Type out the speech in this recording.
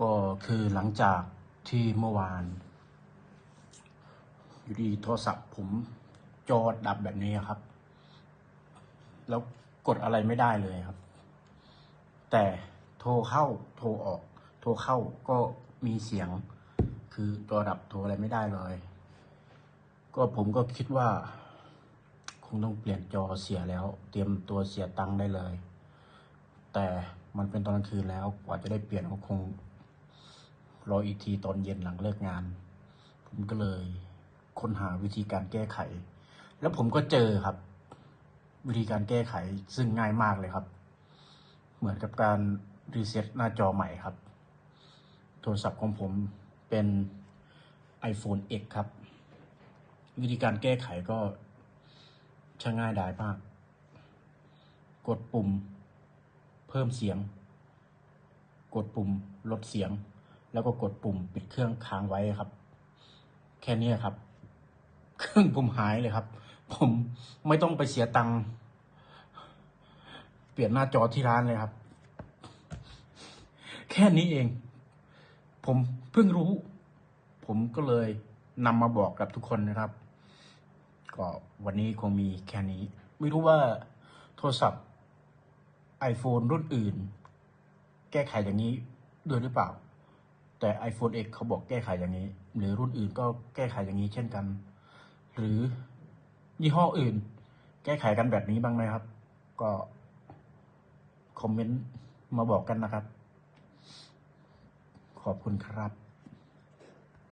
ก็คือหลังจากที่เมื่อวาน อยู่ดีโทรศัพท์ผมจอดับแบบนี้ครับ แล้วกดอะไรไม่ได้เลยครับ แต่โทรเข้าโทรออก โทรเข้าก็มีเสียง คือจอดับโทรอะไรไม่ได้เลย ก็ผมก็คิดว่า คงต้องเปลี่ยนจอเสียแล้ว เตรียมตัวเสียตังค์ได้เลย แต่มันเป็นตอนกลางคืนแล้วกว่าจะได้เปลี่ยนก็คง รออีกทีตอนเย็นหลังเลิกงาน ผมก็เลยค้นหาวิธีการแก้ไข แล้วผมก็เจอครับ วิธีการแก้ไขซึ่งง่ายมากเลยครับ เหมือนกับการรีเซ็ตหน้าจอใหม่ครับ โทรศัพท์ของผมเป็น iPhone X ครับ วิธีการแก้ไขก็ช่างง่ายดายมาก กดปุ่ม เพิ่มเสียง กดปุ่มลดเสียง แล้วก็กดปุ่มปิดเครื่องค้างไว้ครับ แค่นี้ครับ เครื่องผมหายเลยครับ ผมไม่ต้องไปเสียตังค์เปลี่ยนหน้าจอที่ร้านเลยครับ แค่นี้เอง ผมเพิ่งรู้ ผมก็เลยนำมาบอกกับทุกคนนะครับ ก็วันนี้คงมีแค่นี้ ไม่รู้ว่าโทรศัพท์ iPhone รุ่นอื่น แก้ไขอย่างนี้ด้วยหรือเปล่า แต่ iPhone X เขาบอกแก้ไขอย่างนี้ หรือรุ่นอื่นก็แก้ไขอย่างนี้เช่นกัน หรือยี่ห้ออื่น แก้ไขกันแบบนี้บ้างไหมครับ ก็คอมเมนต์มาบอกกันนะครับ ขอบคุณครับ